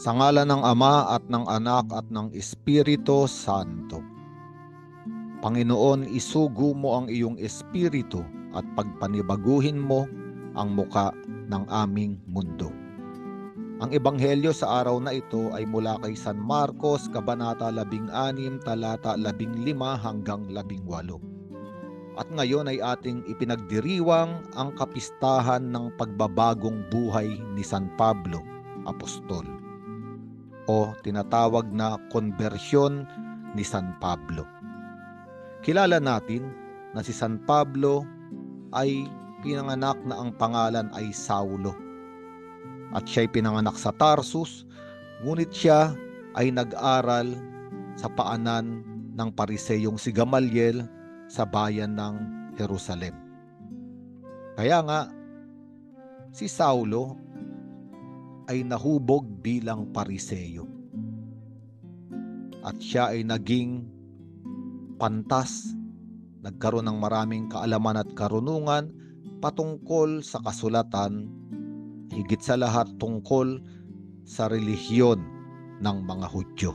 Sa ngala ng Ama at ng Anak at ng Espiritu Santo. Panginoon, isugo mo ang iyong espiritu at pagpanibaguhin mo ang muka ng aming mundo. Ang ebanghelyo sa araw na ito ay mula kay San Marcos, Kabanata 16, talata 15 hanggang 18. At ngayon ay ating ipinagdiriwang ang kapistahan ng pagbabagong buhay ni San Pablo, Apostol o tinatawag na konbersyon ni San Pablo. Kilala natin na si San Pablo ay pinanganak na ang pangalan ay Saulo. At siya ay pinanganak sa Tarsus, ngunit siya ay nag-aral sa paanan ng pariseyong si Gamaliel sa bayan ng Jerusalem. Kaya nga, si Saulo ay nahubog bilang pariseyo. At siya ay naging pantas, nagkaroon ng maraming kaalaman at karunungan patungkol sa kasulatan, higit sa lahat tungkol sa relihiyon ng mga Hudyo.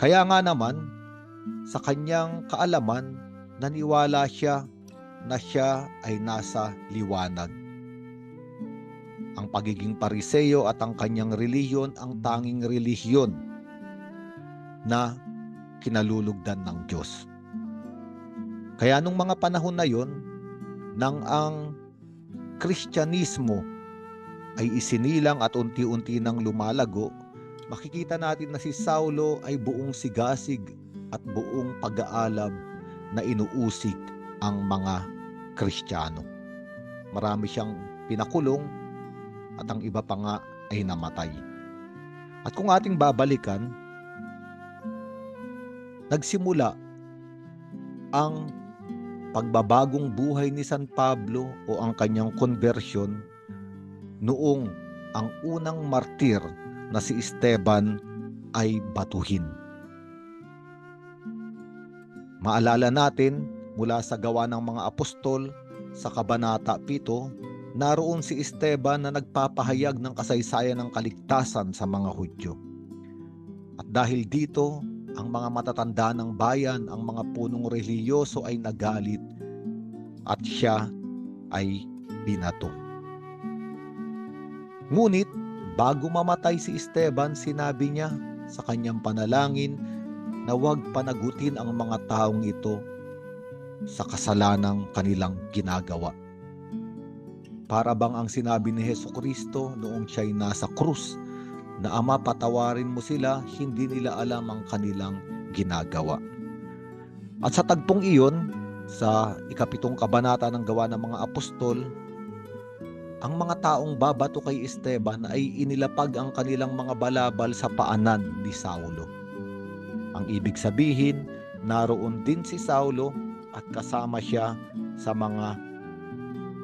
Kaya nga naman, sa kanyang kaalaman, naniwala siya na siya ay nasa liwanag ang pagiging pariseyo at ang kanyang relihiyon ang tanging relihiyon na kinalulugdan ng Diyos. Kaya nung mga panahon na yon, nang ang Kristyanismo ay isinilang at unti-unti nang lumalago, makikita natin na si Saulo ay buong sigasig at buong pag-aalab na inuusig ang mga Kristiyano. Marami siyang pinakulong at ang iba pa nga ay namatay. At kung ating babalikan, nagsimula ang pagbabagong buhay ni San Pablo o ang kanyang conversion noong ang unang martir na si Esteban ay batuhin. Maalala natin mula sa gawa ng mga apostol sa Kabanata 7 naroon si Esteban na nagpapahayag ng kasaysayan ng kaligtasan sa mga Hudyo. At dahil dito, ang mga matatanda ng bayan, ang mga punong reliyoso ay nagalit at siya ay binato. Ngunit, bago mamatay si Esteban, sinabi niya sa kanyang panalangin na huwag panagutin ang mga taong ito sa kasalanang kanilang ginagawa para bang ang sinabi ni Heso Kristo noong siya'y nasa krus na Ama patawarin mo sila, hindi nila alam ang kanilang ginagawa. At sa tagpong iyon, sa ikapitong kabanata ng gawa ng mga apostol, ang mga taong babato kay Esteban ay inilapag ang kanilang mga balabal sa paanan ni Saulo. Ang ibig sabihin, naroon din si Saulo at kasama siya sa mga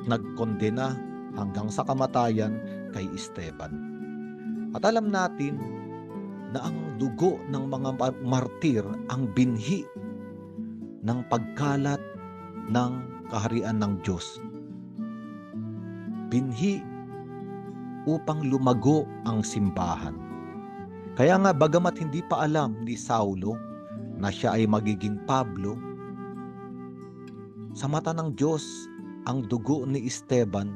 nagkondena hanggang sa kamatayan kay Esteban. At alam natin na ang dugo ng mga martir ang binhi ng pagkalat ng kaharian ng Diyos. Binhi upang lumago ang simbahan. Kaya nga bagamat hindi pa alam ni Saulo na siya ay magiging Pablo, sa mata ng Diyos ang dugo ni Esteban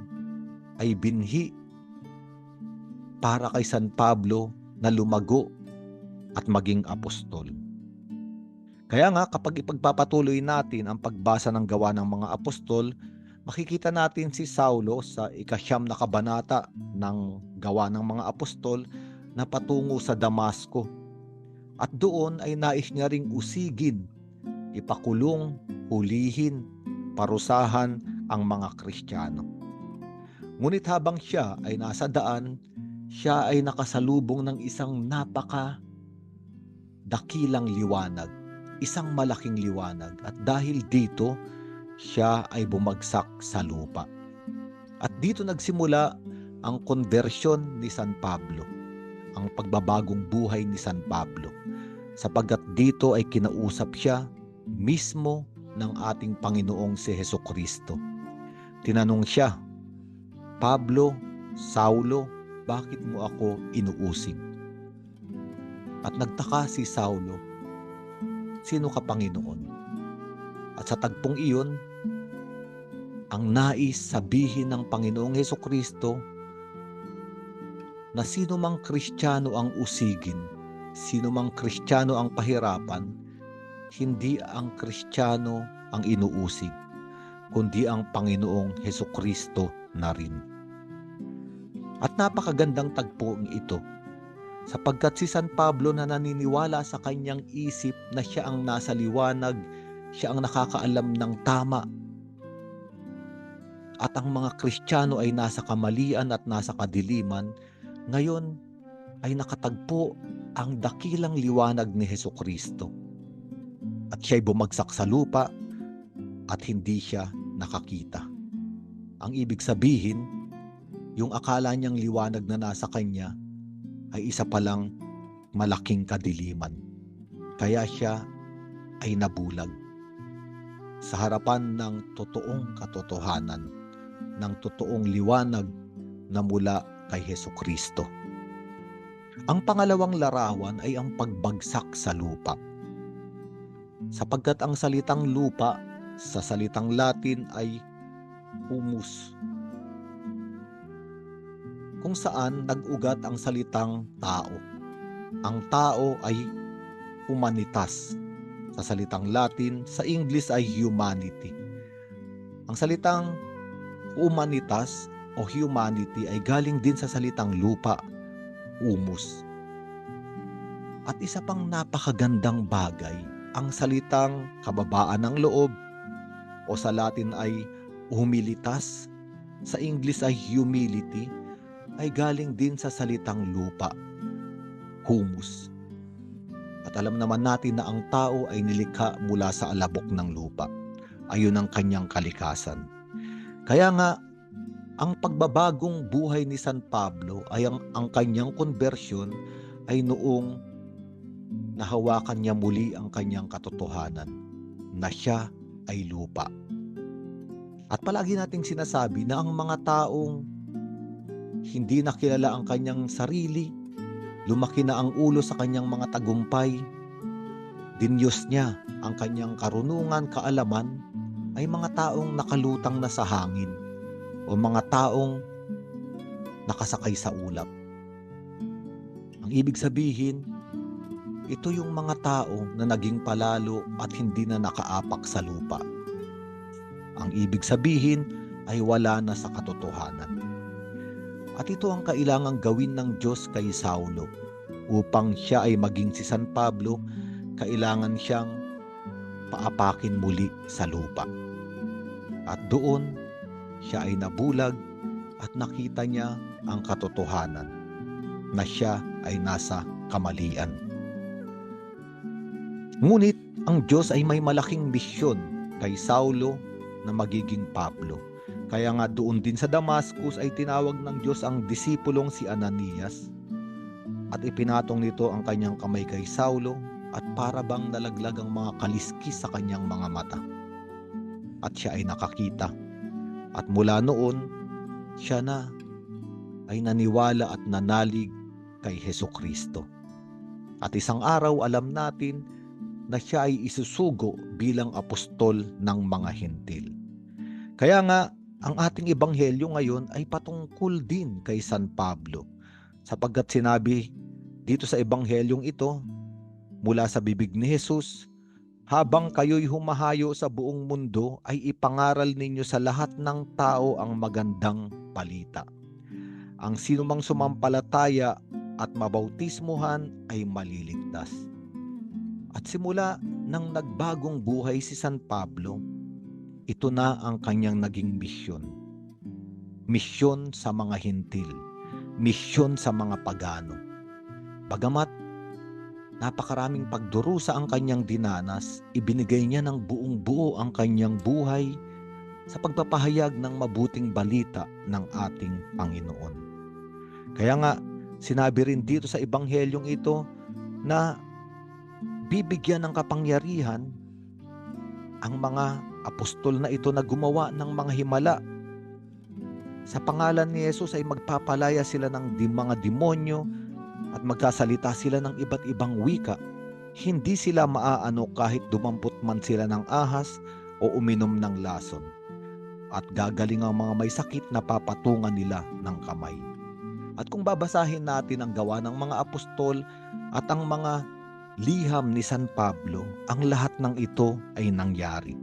ay binhi para kay San Pablo na lumago at maging apostol. Kaya nga kapag ipagpapatuloy natin ang pagbasa ng gawa ng mga apostol, makikita natin si Saulo sa ikasyam na kabanata ng gawa ng mga apostol na patungo sa Damasco. At doon ay nais niya ring usigin, ipakulong, hulihin, parusahan ang mga Kristiyano. Ngunit habang siya ay nasa daan, siya ay nakasalubong ng isang napaka dakilang liwanag, isang malaking liwanag at dahil dito siya ay bumagsak sa lupa. At dito nagsimula ang konversyon ni San Pablo, ang pagbabagong buhay ni San Pablo, sapagkat dito ay kinausap siya mismo ng ating Panginoong si Heso Kristo Tinanong siya, Pablo, Saulo, bakit mo ako inuusig? At nagtaka si Saulo, sino ka Panginoon? At sa tagpong iyon, ang nais sabihin ng Panginoong Heso Kristo na sino mang Kristiyano ang usigin, sino mang Kristiyano ang pahirapan, hindi ang Kristiyano ang inuusig, kundi ang Panginoong Heso Kristo na rin. At napakagandang tagpoong ito sapagkat si San Pablo na naniniwala sa kanyang isip na siya ang nasa liwanag, siya ang nakakaalam ng tama. At ang mga Kristiyano ay nasa kamalian at nasa kadiliman, ngayon ay nakatagpo ang dakilang liwanag ni Heso Kristo. At siya'y bumagsak sa lupa at hindi siya nakakita. Ang ibig sabihin, yung akala niyang liwanag na nasa kanya ay isa palang malaking kadiliman. Kaya siya ay nabulag sa harapan ng totoong katotohanan, ng totoong liwanag na mula kay Heso Kristo. Ang pangalawang larawan ay ang pagbagsak sa lupa. Sapagkat ang salitang lupa sa salitang Latin ay humus kung saan nag-ugat ang salitang tao. Ang tao ay humanitas. Sa salitang Latin, sa English ay humanity. Ang salitang humanitas o humanity ay galing din sa salitang lupa, humus. At isa pang napakagandang bagay, ang salitang kababaan ng loob o sa Latin ay humilitas, sa English ay humility, ay galing din sa salitang lupa, humus. At alam naman natin na ang tao ay nilikha mula sa alabok ng lupa. Ayun ang kanyang kalikasan. Kaya nga, ang pagbabagong buhay ni San Pablo ay ang, ang kanyang conversion ay noong nahawakan niya muli ang kanyang katotohanan na siya ay lupa. At palagi nating sinasabi na ang mga taong hindi nakilala ang kanyang sarili, lumaki na ang ulo sa kanyang mga tagumpay, dinyos niya ang kanyang karunungan, kaalaman, ay mga taong nakalutang na sa hangin o mga taong nakasakay sa ulap. Ang ibig sabihin, ito yung mga tao na naging palalo at hindi na nakaapak sa lupa. Ang ibig sabihin ay wala na sa katotohanan. At ito ang kailangang gawin ng Diyos kay Saulo. Upang siya ay maging si San Pablo, kailangan siyang paapakin muli sa lupa. At doon, siya ay nabulag at nakita niya ang katotohanan na siya ay nasa kamalian. Ngunit ang Diyos ay may malaking misyon kay Saulo na magiging Pablo. Kaya nga doon din sa Damascus ay tinawag ng Diyos ang disipulong si Ananias at ipinatong nito ang kanyang kamay kay Saulo at para bang nalaglag ang mga kaliskis sa kanyang mga mata. At siya ay nakakita. At mula noon, siya na ay naniwala at nanalig kay Heso Kristo. At isang araw alam natin na siya ay isusugo bilang apostol ng mga hentil. Kaya nga, ang ating ebanghelyo ngayon ay patungkol din kay San Pablo sapagkat sinabi dito sa ebanghelyong ito mula sa bibig ni Jesus, habang kayo'y humahayo sa buong mundo ay ipangaral ninyo sa lahat ng tao ang magandang balita. Ang sinumang sumampalataya at mabautismuhan ay maliligtas. At simula nang nagbagong buhay si San Pablo, ito na ang kanyang naging misyon. Misyon sa mga hintil, misyon sa mga pagano. Bagamat napakaraming pagdurusa ang kanyang dinanas, ibinigay niya ng buong buo ang kanyang buhay sa pagpapahayag ng mabuting balita ng ating Panginoon. Kaya nga, sinabi rin dito sa ebanghelyong ito na bibigyan ng kapangyarihan ang mga apostol na ito na gumawa ng mga himala sa pangalan ni Jesus ay magpapalaya sila ng mga demonyo at magkasalita sila ng iba't ibang wika. Hindi sila maaano kahit dumampot man sila ng ahas o uminom ng lason. At gagaling ang mga may sakit na papatungan nila ng kamay. At kung babasahin natin ang gawa ng mga apostol at ang mga liham ni San Pablo, ang lahat ng ito ay nangyari.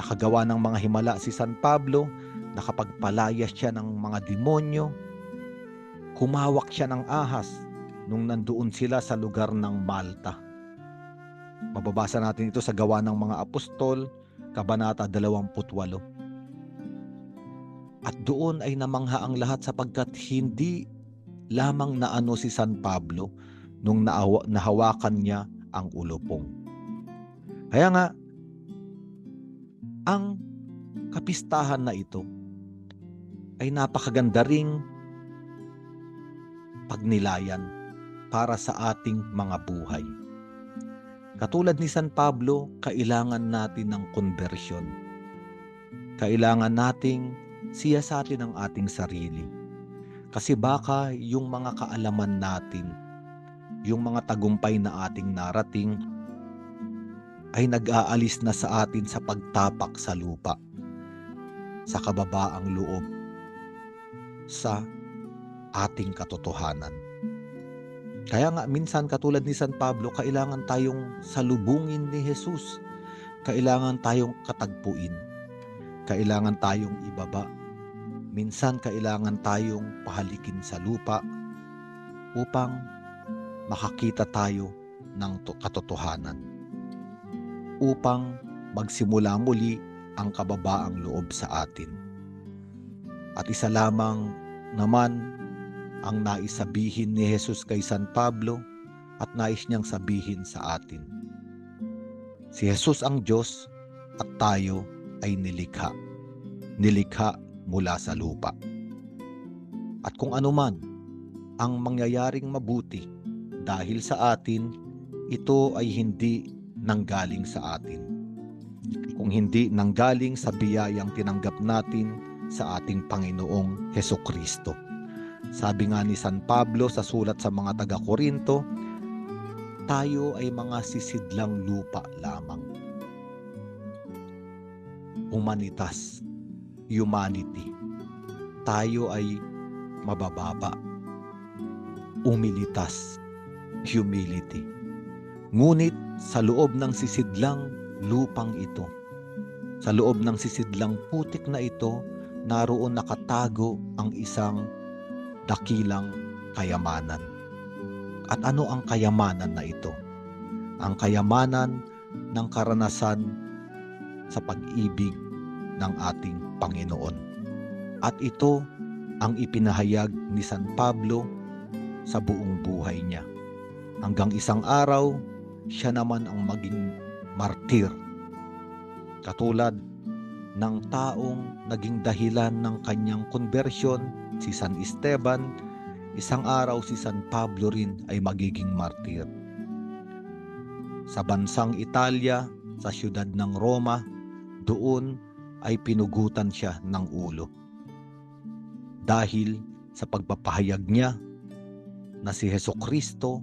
Nakagawa ng mga himala si San Pablo, nakapagpalaya siya ng mga demonyo, humawak siya ng ahas nung nandoon sila sa lugar ng Malta. Mababasa natin ito sa gawa ng mga apostol, Kabanata 28. At doon ay namangha ang lahat sapagkat hindi lamang naano si San Pablo nung naawa, nahawakan niya ang ulupong. Kaya nga, ang kapistahan na ito ay napakaganda ring pagnilayan para sa ating mga buhay. Katulad ni San Pablo, kailangan natin ng konversyon. Kailangan nating siyasatin ang ating sarili. Kasi baka yung mga kaalaman natin, yung mga tagumpay na ating narating, ay nag-aalis na sa atin sa pagtapak sa lupa, sa kababaang loob, sa ating katotohanan. Kaya nga minsan katulad ni San Pablo, kailangan tayong salubungin ni Jesus. Kailangan tayong katagpuin. Kailangan tayong ibaba. Minsan kailangan tayong pahalikin sa lupa upang makakita tayo ng to- katotohanan. Upang magsimula muli ang kababaang loob sa atin. At isa lamang naman ang nais sabihin ni Jesus kay San Pablo at nais niyang sabihin sa atin. Si Jesus ang Diyos at tayo ay nilikha. Nilikha mula sa lupa. At kung anuman ang mangyayaring mabuti dahil sa atin, ito ay hindi nanggaling sa atin. Kung hindi nanggaling sa biyayang tinanggap natin sa ating Panginoong Heso Kristo. Sabi nga ni San Pablo sa sulat sa mga taga-Korinto, tayo ay mga sisidlang lupa lamang. Humanitas, humanity. Tayo ay mabababa. Umilitas, humility. Ngunit sa loob ng sisidlang lupang ito, sa loob ng sisidlang putik na ito, naroon nakatago ang isang dakilang kayamanan. At ano ang kayamanan na ito? Ang kayamanan ng karanasan sa pag-ibig ng ating Panginoon. At ito ang ipinahayag ni San Pablo sa buong buhay niya. Hanggang isang araw, siya naman ang maging martir. Katulad ng taong naging dahilan ng kanyang konbersyon, si San Esteban, isang araw si San Pablo rin ay magiging martir. Sa bansang Italia, sa siyudad ng Roma, doon ay pinugutan siya ng ulo. Dahil sa pagpapahayag niya na si Heso Kristo